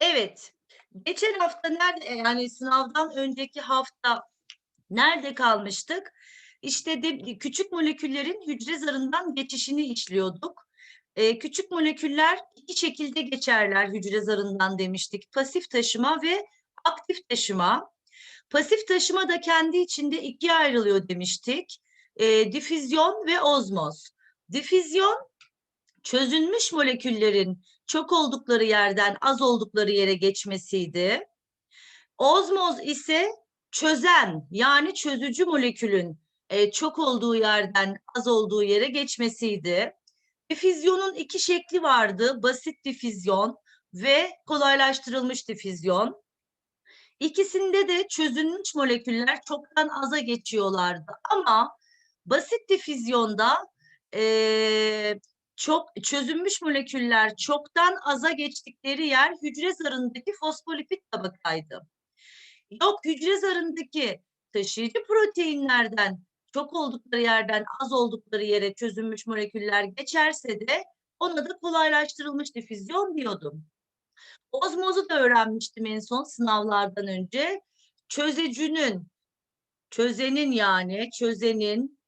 Evet. Geçen hafta nerede yani sınavdan önceki hafta nerede kalmıştık? İşte de, küçük moleküllerin hücre zarından geçişini işliyorduk. Ee, küçük moleküller iki şekilde geçerler hücre zarından demiştik. Pasif taşıma ve aktif taşıma. Pasif taşıma da kendi içinde ikiye ayrılıyor demiştik. Ee, difüzyon ve ozmoz. Difüzyon çözünmüş moleküllerin çok oldukları yerden az oldukları yere geçmesiydi. Ozmoz ise çözen yani çözücü molekülün e, çok olduğu yerden az olduğu yere geçmesiydi. Difüzyonun iki şekli vardı. Basit difüzyon ve kolaylaştırılmış difüzyon. İkisinde de çözünmüş moleküller çoktan aza geçiyorlardı. Ama basit difüzyonda e, çok çözünmüş moleküller çoktan aza geçtikleri yer hücre zarındaki fosfolipid tabakaydı. Yok hücre zarındaki taşıyıcı proteinlerden çok oldukları yerden az oldukları yere çözünmüş moleküller geçerse de ona da kolaylaştırılmış difüzyon diyordum. Ozmozu da öğrenmiştim en son sınavlardan önce. Çözecünün, çözenin yani çözenin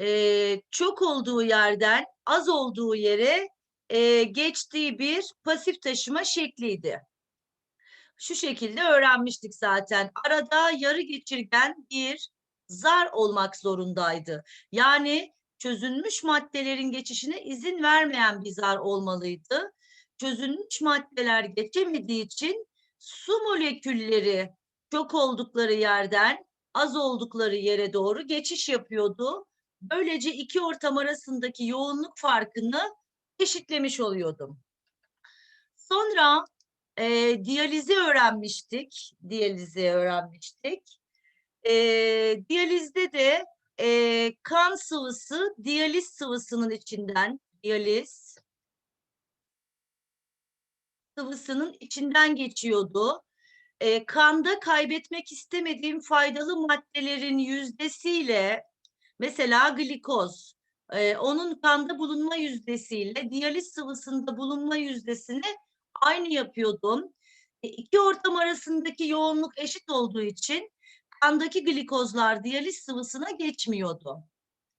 e, çok olduğu yerden az olduğu yere e, geçtiği bir pasif taşıma şekliydi. Şu şekilde öğrenmiştik zaten. Arada yarı geçirgen bir zar olmak zorundaydı. Yani çözünmüş maddelerin geçişine izin vermeyen bir zar olmalıydı. Çözünmüş maddeler geçemediği için su molekülleri çok oldukları yerden az oldukları yere doğru geçiş yapıyordu. Böylece iki ortam arasındaki yoğunluk farkını eşitlemiş oluyordum. Sonra e, diyalizi öğrenmiştik. Diyalizi öğrenmiştik. E, diyalizde de e, kan sıvısı diyaliz sıvısının içinden diyaliz sıvısının içinden geçiyordu. E, kanda kaybetmek istemediğim faydalı maddelerin yüzdesiyle mesela glikoz e, onun kanda bulunma yüzdesiyle diyaliz sıvısında bulunma yüzdesini aynı yapıyordum. E, iki ortam arasındaki yoğunluk eşit olduğu için kandaki glikozlar diyaliz sıvısına geçmiyordu.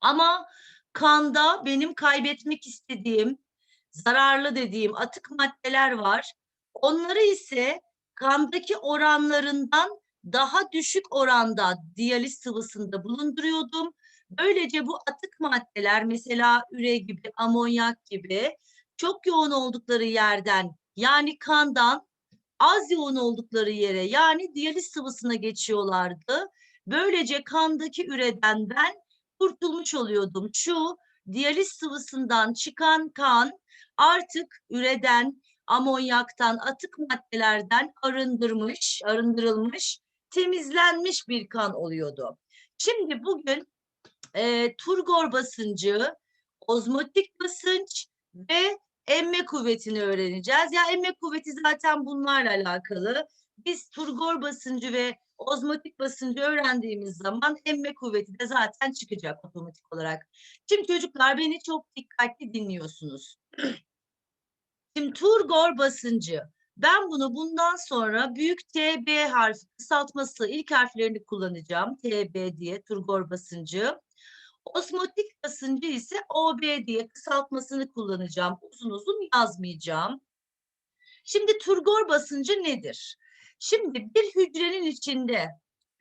Ama kanda benim kaybetmek istediğim, zararlı dediğim atık maddeler var. Onları ise kandaki oranlarından daha düşük oranda diyaliz sıvısında bulunduruyordum. Böylece bu atık maddeler mesela üre gibi, amonyak gibi çok yoğun oldukları yerden yani kandan az yoğun oldukları yere yani diyaliz sıvısına geçiyorlardı. Böylece kandaki üreden ben kurtulmuş oluyordum. Şu diyaliz sıvısından çıkan kan artık üreden, amonyaktan, atık maddelerden arındırmış, arındırılmış, temizlenmiş bir kan oluyordu. Şimdi bugün e, turgor basıncı, ozmotik basınç ve emme kuvvetini öğreneceğiz. Ya emme kuvveti zaten bunlarla alakalı. Biz turgor basıncı ve ozmotik basıncı öğrendiğimiz zaman emme kuvveti de zaten çıkacak otomatik olarak. Şimdi çocuklar beni çok dikkatli dinliyorsunuz. Şimdi turgor basıncı. Ben bunu bundan sonra büyük TB harfi kısaltması ilk harflerini kullanacağım. TB diye turgor basıncı. Osmotik basıncı ise OB diye kısaltmasını kullanacağım. Uzun uzun yazmayacağım. Şimdi turgor basıncı nedir? Şimdi bir hücrenin içinde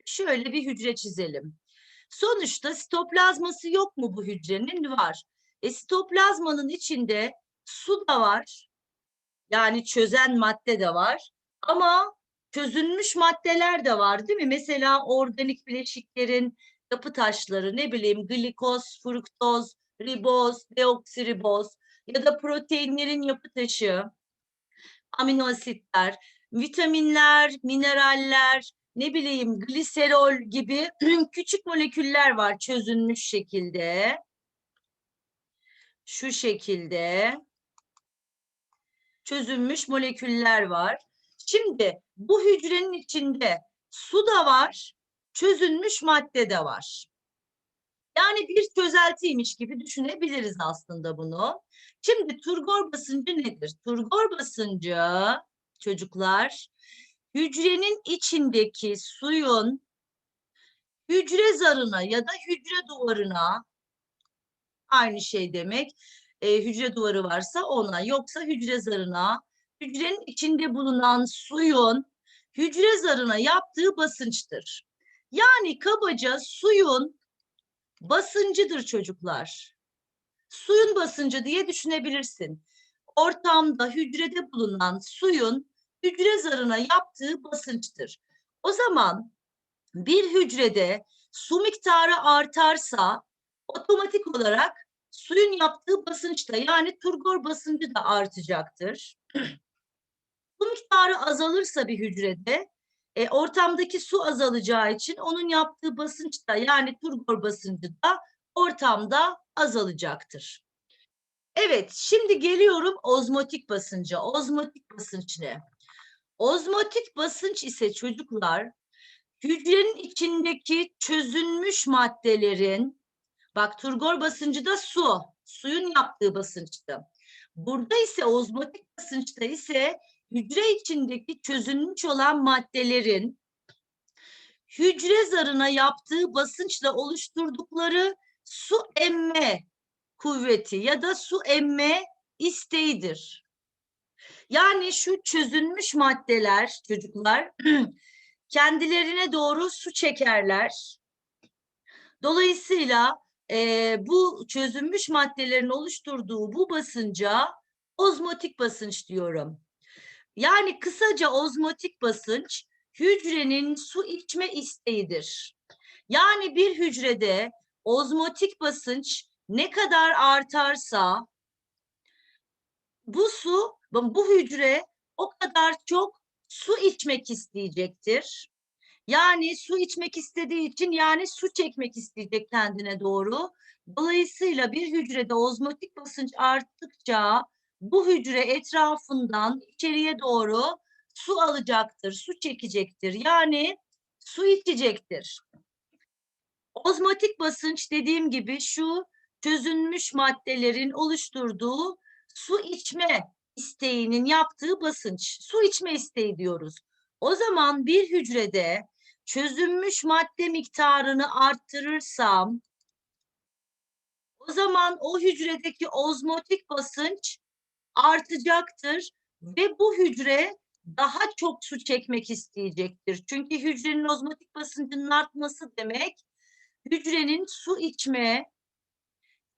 şöyle bir hücre çizelim. Sonuçta sitoplazması yok mu bu hücrenin? Var. E, sitoplazmanın içinde su da var. Yani çözen madde de var. Ama çözünmüş maddeler de var değil mi? Mesela organik bileşiklerin yapı taşları ne bileyim glikoz, fruktoz, riboz, deoksiriboz ya da proteinlerin yapı taşı, amino asitler, vitaminler, mineraller, ne bileyim gliserol gibi küçük moleküller var çözünmüş şekilde. Şu şekilde çözünmüş moleküller var. Şimdi bu hücrenin içinde su da var, çözünmüş madde de var. Yani bir çözeltiymiş gibi düşünebiliriz aslında bunu. Şimdi turgor basıncı nedir? Turgor basıncı çocuklar hücrenin içindeki suyun hücre zarına ya da hücre duvarına aynı şey demek. e, hücre duvarı varsa ona yoksa hücre zarına hücrenin içinde bulunan suyun hücre zarına yaptığı basınçtır. Yani kabaca suyun basıncıdır çocuklar. Suyun basıncı diye düşünebilirsin. Ortamda hücrede bulunan suyun hücre zarına yaptığı basınçtır. O zaman bir hücrede su miktarı artarsa otomatik olarak suyun yaptığı basınç da yani turgor basıncı da artacaktır. su miktarı azalırsa bir hücrede e, ortamdaki su azalacağı için onun yaptığı basınç da yani turgor basıncı da ortamda azalacaktır. Evet, şimdi geliyorum ozmotik basınca. Ozmotik basınç ne? Ozmotik basınç ise çocuklar hücrenin içindeki çözünmüş maddelerin bak turgor basıncı da su. Suyun yaptığı basınçtı. Burada ise ozmotik basınçta ise hücre içindeki çözünmüş olan maddelerin hücre zarına yaptığı basınçla oluşturdukları su emme kuvveti ya da su emme isteğidir. Yani şu çözünmüş maddeler çocuklar kendilerine doğru su çekerler. Dolayısıyla e, bu çözünmüş maddelerin oluşturduğu bu basınca ozmotik basınç diyorum. Yani kısaca ozmotik basınç hücrenin su içme isteğidir. Yani bir hücrede ozmotik basınç ne kadar artarsa bu su, bu hücre o kadar çok su içmek isteyecektir. Yani su içmek istediği için yani su çekmek isteyecek kendine doğru. Dolayısıyla bir hücrede ozmotik basınç arttıkça bu hücre etrafından içeriye doğru su alacaktır, su çekecektir. Yani su içecektir. Ozmotik basınç dediğim gibi şu çözünmüş maddelerin oluşturduğu su içme isteğinin yaptığı basınç. Su içme isteği diyoruz. O zaman bir hücrede çözünmüş madde miktarını arttırırsam o zaman o hücredeki ozmotik basınç artacaktır ve bu hücre daha çok su çekmek isteyecektir. Çünkü hücrenin ozmotik basıncının artması demek hücrenin su içme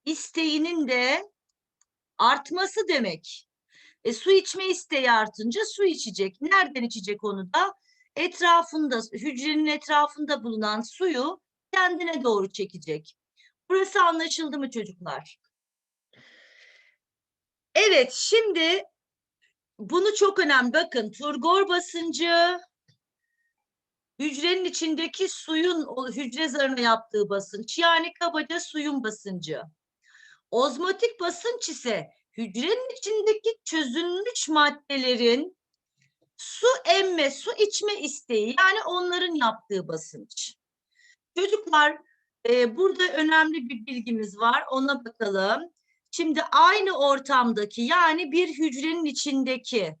isteğinin de artması demek. E, su içme isteği artınca su içecek. Nereden içecek onu da? Etrafında, hücrenin etrafında bulunan suyu kendine doğru çekecek. Burası anlaşıldı mı çocuklar? Evet, şimdi bunu çok önemli. Bakın, turgor basıncı, hücrenin içindeki suyun hücre zarına yaptığı basınç, yani kabaca suyun basıncı. Ozmotik basınç ise hücrenin içindeki çözünmüş maddelerin su emme, su içme isteği yani onların yaptığı basınç. Çocuklar e, burada önemli bir bilgimiz var ona bakalım. Şimdi aynı ortamdaki yani bir hücrenin içindeki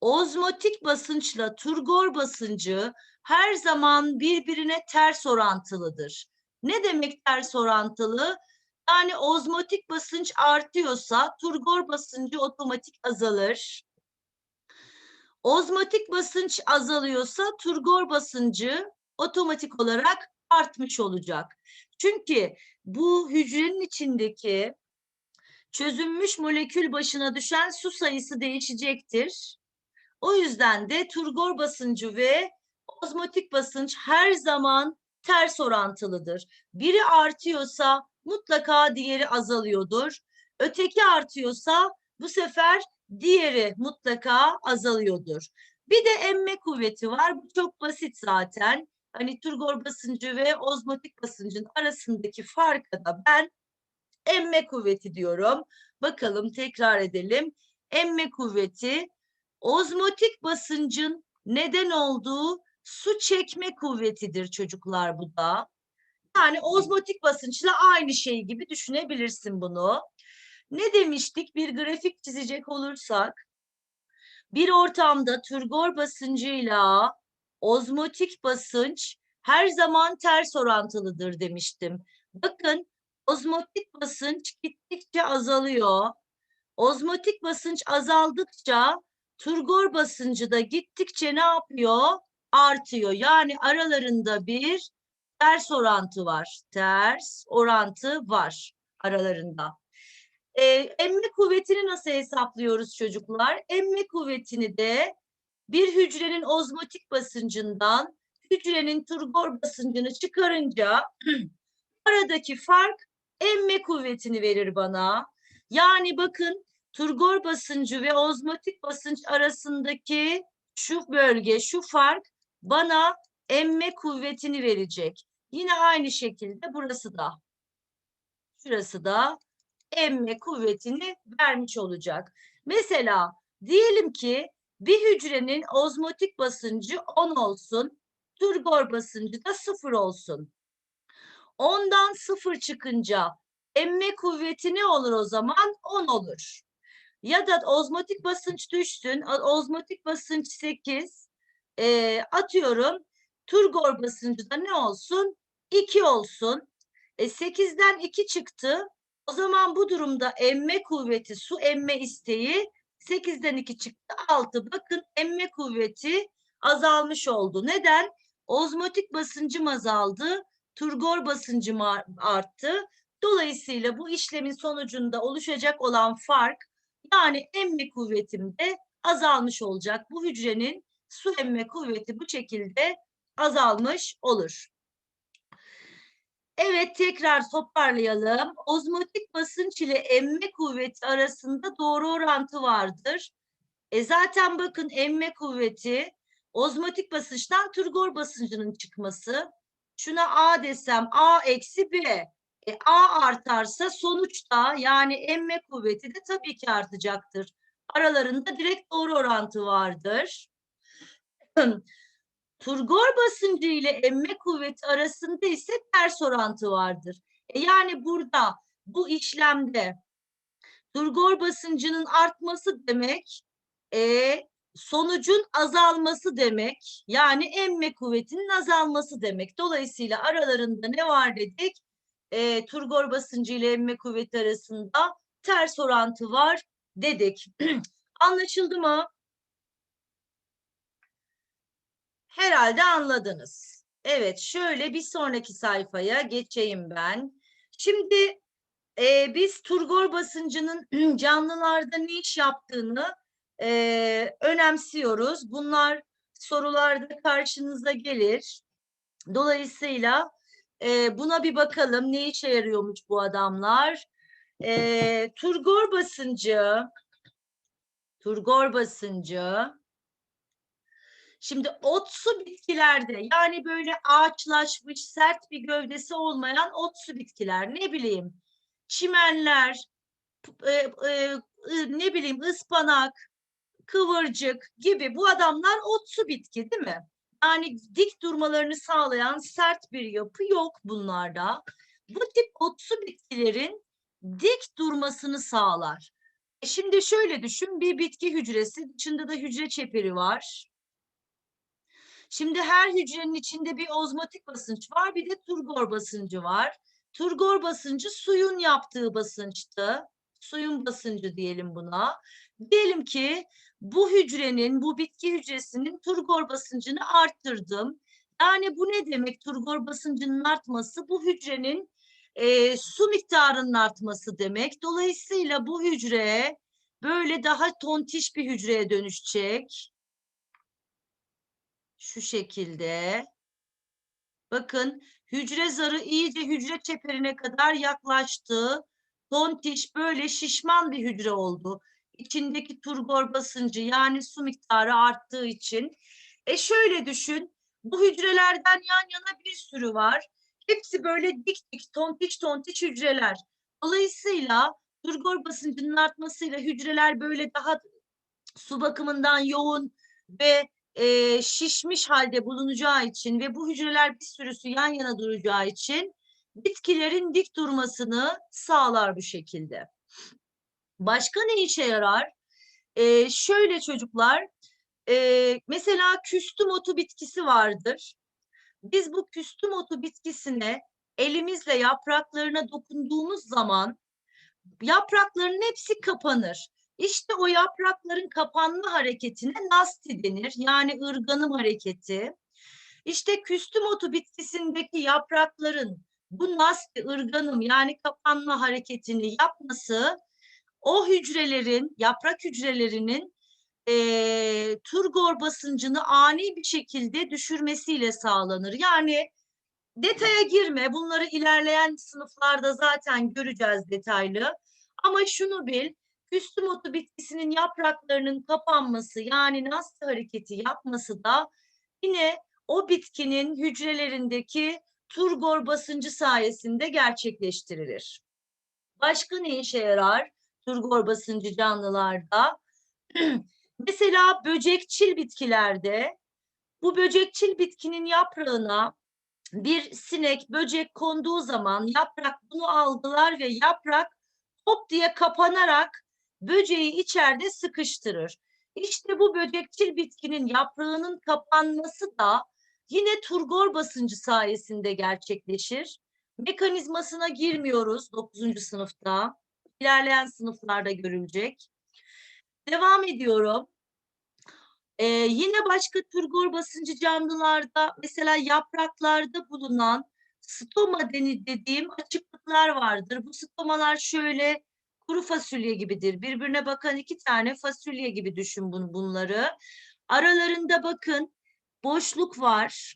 ozmotik basınçla turgor basıncı her zaman birbirine ters orantılıdır. Ne demek ters orantılı? Yani ozmotik basınç artıyorsa turgor basıncı otomatik azalır. Ozmotik basınç azalıyorsa turgor basıncı otomatik olarak artmış olacak. Çünkü bu hücrenin içindeki çözünmüş molekül başına düşen su sayısı değişecektir. O yüzden de turgor basıncı ve ozmotik basınç her zaman ters orantılıdır. Biri artıyorsa mutlaka diğeri azalıyordur. Öteki artıyorsa bu sefer diğeri mutlaka azalıyordur. Bir de emme kuvveti var. Bu çok basit zaten. Hani turgor basıncı ve ozmotik basıncın arasındaki farka da ben emme kuvveti diyorum. Bakalım tekrar edelim. Emme kuvveti ozmotik basıncın neden olduğu su çekme kuvvetidir çocuklar bu da. Yani ozmotik basınçla aynı şey gibi düşünebilirsin bunu. Ne demiştik? Bir grafik çizecek olursak Bir ortamda turgor basıncıyla ozmotik basınç her zaman ters orantılıdır demiştim. Bakın ozmotik basınç gittikçe azalıyor. Ozmotik basınç azaldıkça turgor basıncı da gittikçe ne yapıyor? Artıyor. Yani aralarında bir ters orantı var. Ters orantı var aralarında. Ee, emme kuvvetini nasıl hesaplıyoruz çocuklar? Emme kuvvetini de bir hücrenin ozmotik basıncından hücrenin turgor basıncını çıkarınca aradaki fark emme kuvvetini verir bana. Yani bakın turgor basıncı ve ozmotik basınç arasındaki şu bölge, şu fark bana emme kuvvetini verecek. Yine aynı şekilde burası da. Şurası da emme kuvvetini vermiş olacak. Mesela diyelim ki bir hücrenin ozmotik basıncı 10 olsun, turgor basıncı da 0 olsun. 10'dan 0 çıkınca emme kuvveti ne olur o zaman? 10 olur. Ya da ozmotik basınç düşsün, ozmotik basınç 8, e, atıyorum turgor basıncı da ne olsun? 2 olsun. E, 8'den 2 çıktı. O zaman bu durumda emme kuvveti, su emme isteği 8'den 2 çıktı 6. Bakın emme kuvveti azalmış oldu. Neden? Ozmotik basıncım azaldı. Turgor basıncım arttı. Dolayısıyla bu işlemin sonucunda oluşacak olan fark yani emme kuvvetim de azalmış olacak. Bu hücrenin su emme kuvveti bu şekilde azalmış olur. Evet tekrar toparlayalım. Ozmotik basınç ile emme kuvveti arasında doğru orantı vardır. E zaten bakın emme kuvveti ozmotik basınçtan turgor basıncının çıkması. Şuna A desem A eksi B. E, A artarsa sonuçta yani emme kuvveti de tabii ki artacaktır. Aralarında direkt doğru orantı vardır. Turgor basıncı ile emme kuvveti arasında ise ters orantı vardır. E yani burada bu işlemde turgor basıncının artması demek e, sonucun azalması demek. Yani emme kuvvetinin azalması demek. Dolayısıyla aralarında ne var dedik? E, turgor basıncı ile emme kuvveti arasında ters orantı var dedik. Anlaşıldı mı? Herhalde anladınız. Evet, şöyle bir sonraki sayfaya geçeyim ben. Şimdi e, biz turgor basıncının canlılarda ne iş yaptığını e, önemsiyoruz. Bunlar sorularda karşınıza gelir. Dolayısıyla e, buna bir bakalım ne işe yarıyormuş bu adamlar. E, turgor basıncı, turgor basıncı Şimdi otsu bitkilerde yani böyle ağaçlaşmış sert bir gövdesi olmayan otsu bitkiler ne bileyim çimenler e, e, ne bileyim ıspanak kıvırcık gibi bu adamlar otsu bitki değil mi? Yani dik durmalarını sağlayan sert bir yapı yok bunlarda. Bu tip otsu bitkilerin dik durmasını sağlar. E şimdi şöyle düşün bir bitki hücresi dışında da hücre çeperi var. Şimdi her hücrenin içinde bir ozmotik basınç var, bir de turgor basıncı var. Turgor basıncı suyun yaptığı basınçtı. Suyun basıncı diyelim buna. Diyelim ki bu hücrenin, bu bitki hücresinin turgor basıncını arttırdım. Yani bu ne demek turgor basıncının artması? Bu hücrenin e, su miktarının artması demek. Dolayısıyla bu hücre böyle daha tontiş bir hücreye dönüşecek şu şekilde. Bakın hücre zarı iyice hücre çeperine kadar yaklaştı. Tontiş böyle şişman bir hücre oldu. İçindeki turgor basıncı yani su miktarı arttığı için. E şöyle düşün. Bu hücrelerden yan yana bir sürü var. Hepsi böyle dik dik tontiş tontiş hücreler. Dolayısıyla turgor basıncının artmasıyla hücreler böyle daha su bakımından yoğun ve e, şişmiş halde bulunacağı için ve bu hücreler bir sürüsü yan yana duracağı için bitkilerin dik durmasını sağlar bu şekilde. Başka ne işe yarar? Ee, şöyle çocuklar, e, mesela küstüm otu bitkisi vardır. Biz bu küstüm otu bitkisine elimizle yapraklarına dokunduğumuz zaman yaprakların hepsi kapanır. İşte o yaprakların kapanma hareketine nasti denir. Yani ırganım hareketi. İşte küstüm otu bitkisindeki yaprakların bu nasti ırganım yani kapanma hareketini yapması o hücrelerin, yaprak hücrelerinin e, turgor basıncını ani bir şekilde düşürmesiyle sağlanır. Yani detaya girme, bunları ilerleyen sınıflarda zaten göreceğiz detaylı. Ama şunu bil, küstüm bitkisinin yapraklarının kapanması yani nasti hareketi yapması da yine o bitkinin hücrelerindeki turgor basıncı sayesinde gerçekleştirilir. Başka ne işe yarar turgor basıncı canlılarda? Mesela böcekçil bitkilerde bu böcekçil bitkinin yaprağına bir sinek, böcek konduğu zaman yaprak bunu algılar ve yaprak hop diye kapanarak böceği içeride sıkıştırır. İşte bu böcekçil bitkinin yaprağının kapanması da yine turgor basıncı sayesinde gerçekleşir. Mekanizmasına girmiyoruz 9. sınıfta. İlerleyen sınıflarda görülecek. Devam ediyorum. Ee, yine başka turgor basıncı canlılarda mesela yapraklarda bulunan stoma deni dediğim açıklıklar vardır. Bu stomalar şöyle kuru fasulye gibidir. Birbirine bakan iki tane fasulye gibi düşün bunu, bunları. Aralarında bakın boşluk var.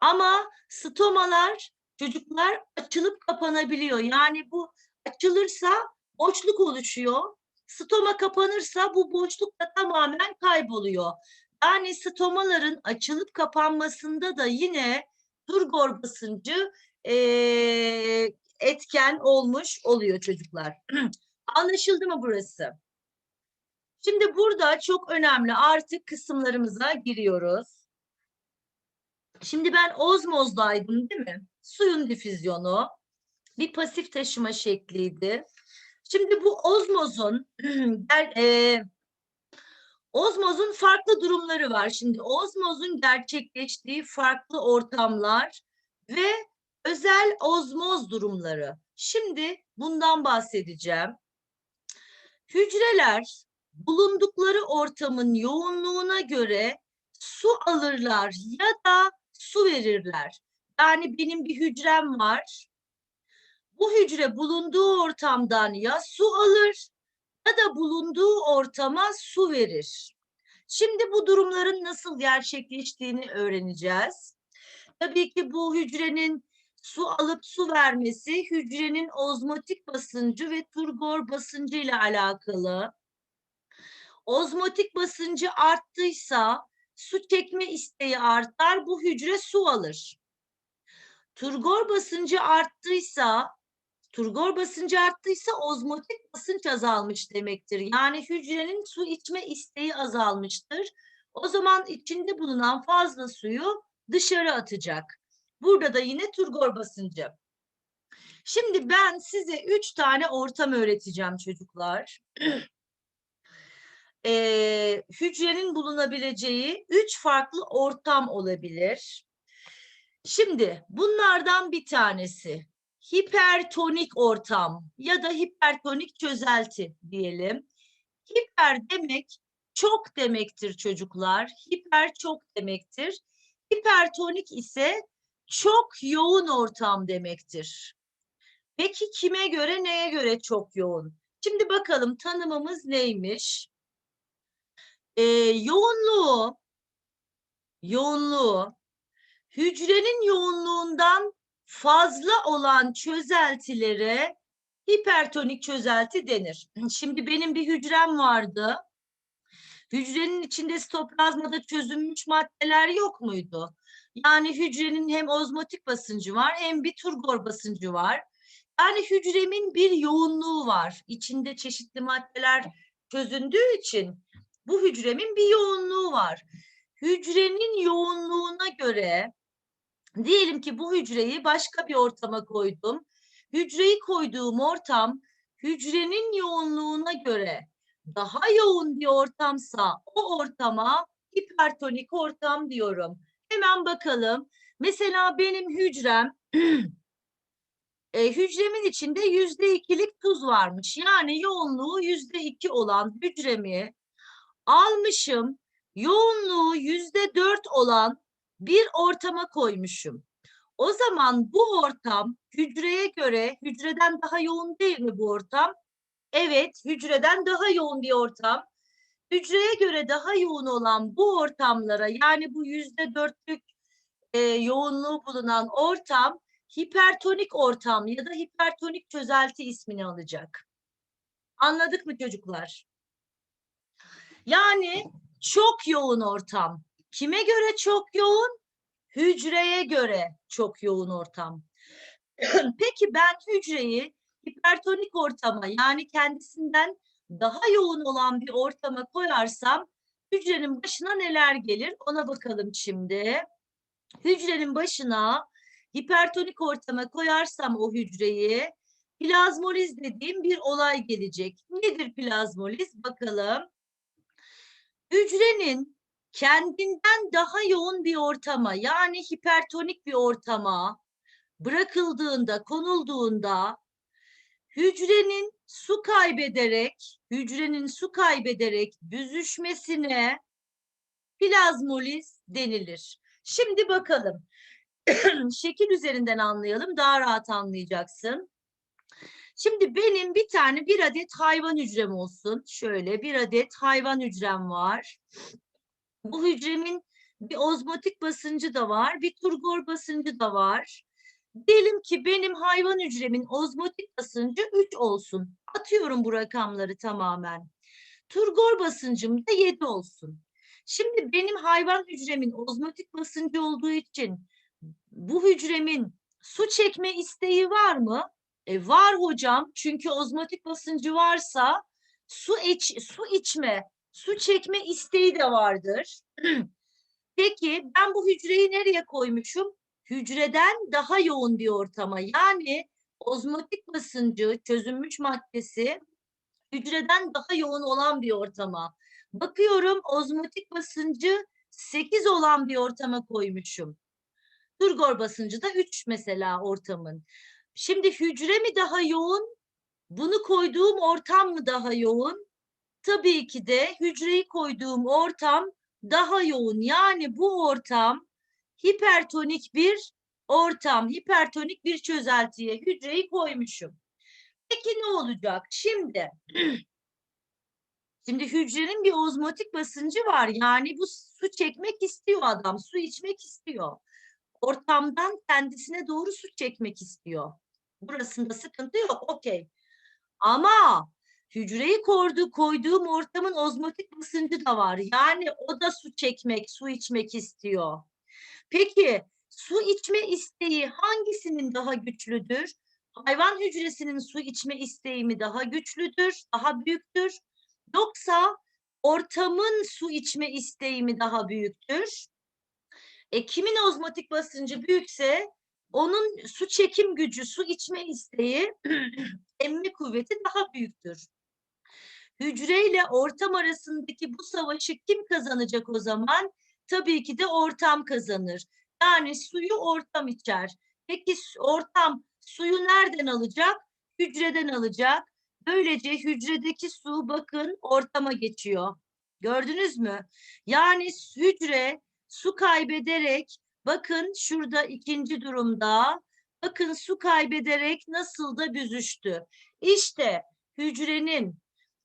Ama stomalar çocuklar açılıp kapanabiliyor. Yani bu açılırsa boşluk oluşuyor. Stoma kapanırsa bu boşluk da tamamen kayboluyor. Yani stomaların açılıp kapanmasında da yine turgor basıncı e, etken olmuş oluyor çocuklar. Anlaşıldı mı burası? Şimdi burada çok önemli artık kısımlarımıza giriyoruz. Şimdi ben ozmozdaydım değil mi? Suyun difüzyonu bir pasif taşıma şekliydi. Şimdi bu ozmozun e, ozmozun farklı durumları var. Şimdi ozmozun gerçekleştiği farklı ortamlar ve özel ozmoz durumları. Şimdi bundan bahsedeceğim. Hücreler bulundukları ortamın yoğunluğuna göre su alırlar ya da su verirler. Yani benim bir hücrem var. Bu hücre bulunduğu ortamdan ya su alır ya da bulunduğu ortama su verir. Şimdi bu durumların nasıl gerçekleştiğini öğreneceğiz. Tabii ki bu hücrenin su alıp su vermesi hücrenin ozmotik basıncı ve turgor basıncı ile alakalı. Ozmotik basıncı arttıysa su çekme isteği artar, bu hücre su alır. Turgor basıncı arttıysa, turgor basıncı arttıysa ozmotik basınç azalmış demektir. Yani hücrenin su içme isteği azalmıştır. O zaman içinde bulunan fazla suyu dışarı atacak. Burada da yine turgor basıncı. Şimdi ben size üç tane ortam öğreteceğim çocuklar. ee, hücrenin bulunabileceği üç farklı ortam olabilir. Şimdi bunlardan bir tanesi hipertonik ortam ya da hipertonik çözelti diyelim. Hiper demek çok demektir çocuklar. Hiper çok demektir. Hipertonik ise çok yoğun ortam demektir. Peki kime göre neye göre çok yoğun? Şimdi bakalım tanımımız neymiş? Ee, yoğunluğu yoğunluğu hücrenin yoğunluğundan fazla olan çözeltilere hipertonik çözelti denir. Şimdi benim bir hücrem vardı. Hücrenin içinde sitoplazmada çözünmüş maddeler yok muydu? Yani hücrenin hem ozmotik basıncı var hem bir turgor basıncı var. Yani hücremin bir yoğunluğu var. İçinde çeşitli maddeler çözündüğü için bu hücremin bir yoğunluğu var. Hücrenin yoğunluğuna göre diyelim ki bu hücreyi başka bir ortama koydum. Hücreyi koyduğum ortam hücrenin yoğunluğuna göre daha yoğun bir ortamsa o ortama hipertonik ortam diyorum. Hemen bakalım. Mesela benim hücrem e, hücremin içinde yüzde ikilik tuz varmış. Yani yoğunluğu yüzde iki olan hücremi almışım. Yoğunluğu yüzde dört olan bir ortama koymuşum. O zaman bu ortam hücreye göre hücreden daha yoğun değil mi bu ortam? Evet, hücreden daha yoğun bir ortam. Hücreye göre daha yoğun olan bu ortamlara yani bu yüzde dörtlük e, yoğunluğu bulunan ortam hipertonik ortam ya da hipertonik çözelti ismini alacak. Anladık mı çocuklar? Yani çok yoğun ortam. Kime göre çok yoğun? Hücreye göre çok yoğun ortam. Peki ben hücreyi hipertonik ortama yani kendisinden daha yoğun olan bir ortama koyarsam hücrenin başına neler gelir ona bakalım şimdi. Hücrenin başına hipertonik ortama koyarsam o hücreyi plazmoliz dediğim bir olay gelecek. Nedir plazmoliz? Bakalım. Hücrenin kendinden daha yoğun bir ortama yani hipertonik bir ortama bırakıldığında, konulduğunda hücrenin su kaybederek, hücrenin su kaybederek büzüşmesine plazmoliz denilir. Şimdi bakalım. Şekil üzerinden anlayalım, daha rahat anlayacaksın. Şimdi benim bir tane bir adet hayvan hücrem olsun. Şöyle bir adet hayvan hücrem var. Bu hücremin bir ozmotik basıncı da var, bir turgor basıncı da var. Diyelim ki benim hayvan hücremin ozmotik basıncı 3 olsun. Atıyorum bu rakamları tamamen. Turgor basıncım da 7 olsun. Şimdi benim hayvan hücremin ozmotik basıncı olduğu için bu hücremin su çekme isteği var mı? E var hocam. Çünkü ozmotik basıncı varsa su iç su içme, su çekme isteği de vardır. Peki ben bu hücreyi nereye koymuşum? hücreden daha yoğun bir ortama yani ozmotik basıncı çözünmüş maddesi hücreden daha yoğun olan bir ortama. Bakıyorum ozmotik basıncı 8 olan bir ortama koymuşum. Turgor basıncı da 3 mesela ortamın. Şimdi hücre mi daha yoğun? Bunu koyduğum ortam mı daha yoğun? Tabii ki de hücreyi koyduğum ortam daha yoğun. Yani bu ortam hipertonik bir ortam, hipertonik bir çözeltiye hücreyi koymuşum. Peki ne olacak? Şimdi Şimdi hücrenin bir ozmotik basıncı var. Yani bu su çekmek istiyor adam. Su içmek istiyor. Ortamdan kendisine doğru su çekmek istiyor. Burasında sıkıntı yok. Okey. Ama hücreyi koydu, koyduğum ortamın ozmotik basıncı da var. Yani o da su çekmek, su içmek istiyor. Peki su içme isteği hangisinin daha güçlüdür? Hayvan hücresinin su içme isteği mi daha güçlüdür, daha büyüktür? Yoksa ortamın su içme isteği mi daha büyüktür? E, kimin ozmotik basıncı büyükse onun su çekim gücü, su içme isteği, emme kuvveti daha büyüktür. Hücreyle ortam arasındaki bu savaşı kim kazanacak o zaman? tabii ki de ortam kazanır. Yani suyu ortam içer. Peki ortam suyu nereden alacak? Hücreden alacak. Böylece hücredeki su bakın ortama geçiyor. Gördünüz mü? Yani hücre su kaybederek bakın şurada ikinci durumda bakın su kaybederek nasıl da büzüştü. İşte hücrenin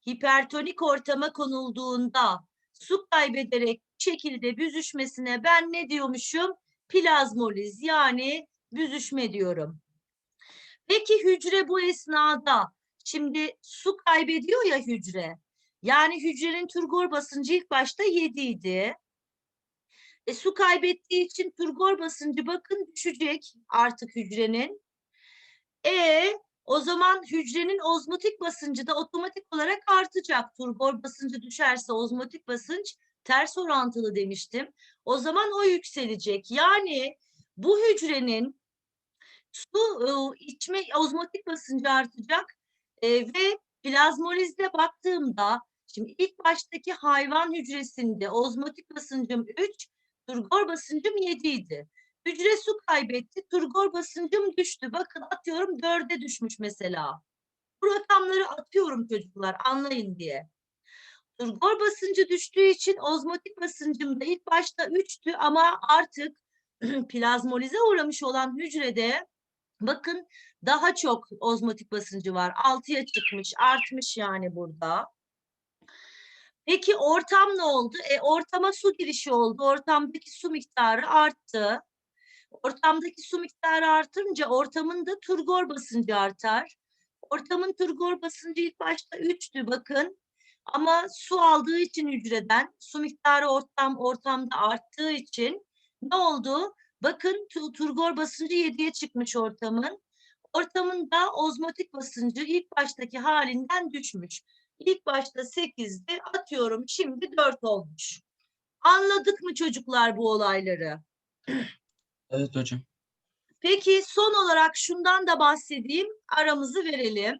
hipertonik ortama konulduğunda su kaybederek şekilde büzüşmesine ben ne diyormuşum? Plazmoliz yani büzüşme diyorum. Peki hücre bu esnada şimdi su kaybediyor ya hücre. Yani hücrenin turgor basıncı ilk başta 7 idi. E, su kaybettiği için turgor basıncı bakın düşecek artık hücrenin. E o zaman hücrenin ozmotik basıncı da otomatik olarak artacak. Turgor basıncı düşerse ozmotik basınç ters orantılı demiştim. O zaman o yükselecek. Yani bu hücrenin su ıı, içme ozmotik basıncı artacak e, ve plazmolizde baktığımda Şimdi ilk baştaki hayvan hücresinde ozmotik basıncım 3, turgor basıncım 7 idi. Hücre su kaybetti, turgor basıncım düştü. Bakın atıyorum 4'e düşmüş mesela. Bu rakamları atıyorum çocuklar anlayın diye. Turgor basıncı düştüğü için ozmotik basıncım da ilk başta 3'tü ama artık plazmolize uğramış olan hücrede bakın daha çok ozmotik basıncı var. 6'ya çıkmış, artmış yani burada. Peki ortam ne oldu? E, ortama su girişi oldu. Ortamdaki su miktarı arttı. Ortamdaki su miktarı artınca ortamın da turgor basıncı artar. Ortamın turgor basıncı ilk başta 3'tü bakın. Ama su aldığı için hücreden su miktarı ortam ortamda arttığı için ne oldu? Bakın tu- turgor basıncı 7'ye çıkmış ortamın. Ortamın da ozmotik basıncı ilk baştaki halinden düşmüş. İlk başta 8'di atıyorum şimdi 4 olmuş. Anladık mı çocuklar bu olayları? Evet hocam. Peki son olarak şundan da bahsedeyim, aramızı verelim.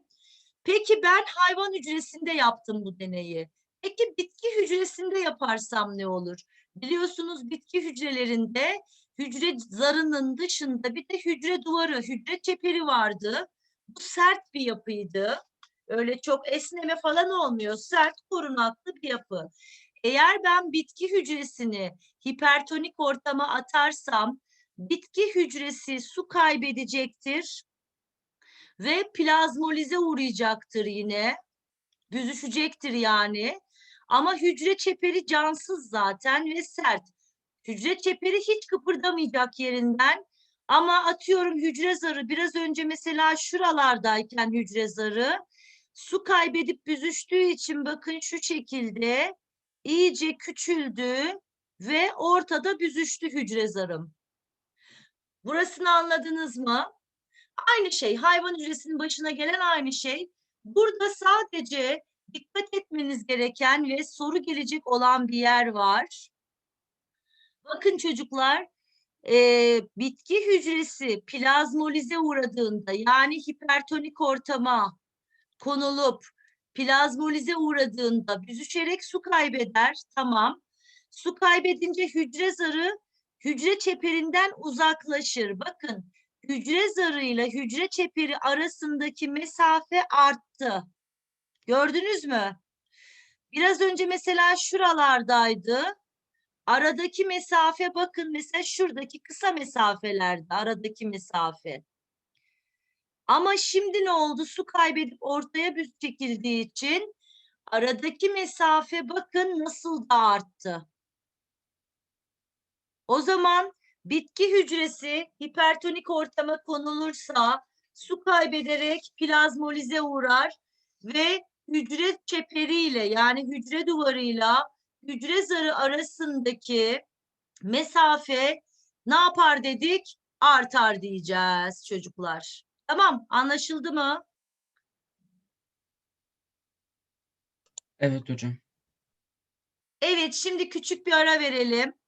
Peki ben hayvan hücresinde yaptım bu deneyi. Peki bitki hücresinde yaparsam ne olur? Biliyorsunuz bitki hücrelerinde hücre zarının dışında bir de hücre duvarı, hücre çeperi vardı. Bu sert bir yapıydı. Öyle çok esneme falan olmuyor. Sert, korunaklı bir yapı. Eğer ben bitki hücresini hipertonik ortama atarsam bitki hücresi su kaybedecektir ve plazmolize uğrayacaktır yine. Büzüşecektir yani. Ama hücre çeperi cansız zaten ve sert. Hücre çeperi hiç kıpırdamayacak yerinden. Ama atıyorum hücre zarı biraz önce mesela şuralardayken hücre zarı su kaybedip büzüştüğü için bakın şu şekilde iyice küçüldü ve ortada büzüştü hücre zarım. Burasını anladınız mı? Aynı şey. Hayvan hücresinin başına gelen aynı şey. Burada sadece dikkat etmeniz gereken ve soru gelecek olan bir yer var. Bakın çocuklar, eee, bitki hücresi plazmolize uğradığında yani hipertonik ortama konulup plazmolize uğradığında büzüşerek su kaybeder. Tamam. Su kaybedince hücre zarı hücre çeperinden uzaklaşır. Bakın hücre zarıyla hücre çeperi arasındaki mesafe arttı. Gördünüz mü? Biraz önce mesela şuralardaydı. Aradaki mesafe bakın mesela şuradaki kısa mesafelerde aradaki mesafe. Ama şimdi ne oldu? Su kaybedip ortaya büz çekildiği için aradaki mesafe bakın nasıl da arttı. O zaman bitki hücresi hipertonik ortama konulursa su kaybederek plazmolize uğrar ve hücre çeperiyle yani hücre duvarıyla hücre zarı arasındaki mesafe ne yapar dedik? Artar diyeceğiz çocuklar. Tamam anlaşıldı mı? Evet hocam. Evet şimdi küçük bir ara verelim.